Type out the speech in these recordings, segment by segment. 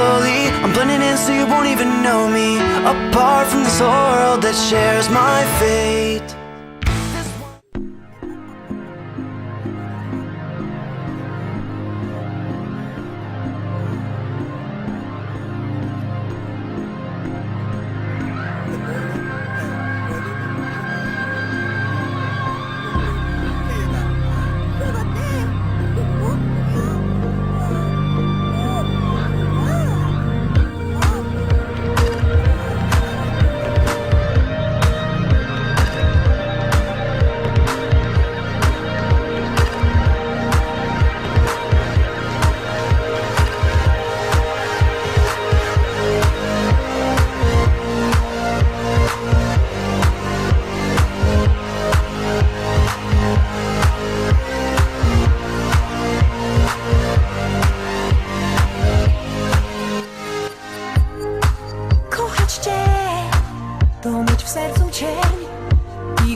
slowly. I'm blending in so you won't even know me. Apart from this whole world that shares my fate.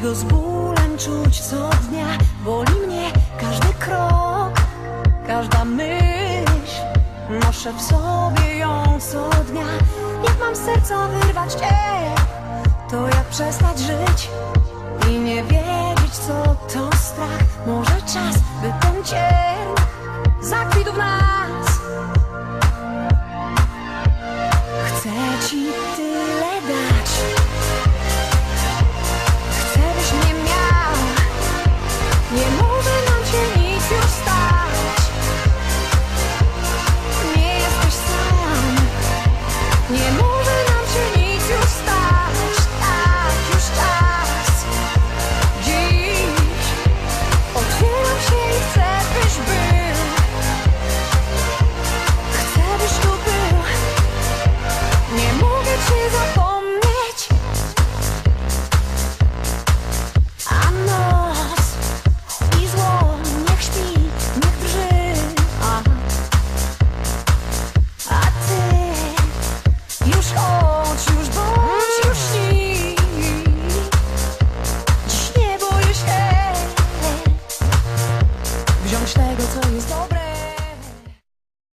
Go z bólem czuć co dnia. Boli mnie każdy krok, każda myśl. Noszę w sobie ją co dnia. Jak mam serca wyrwać Cię, to jak przestać żyć i nie wiedzieć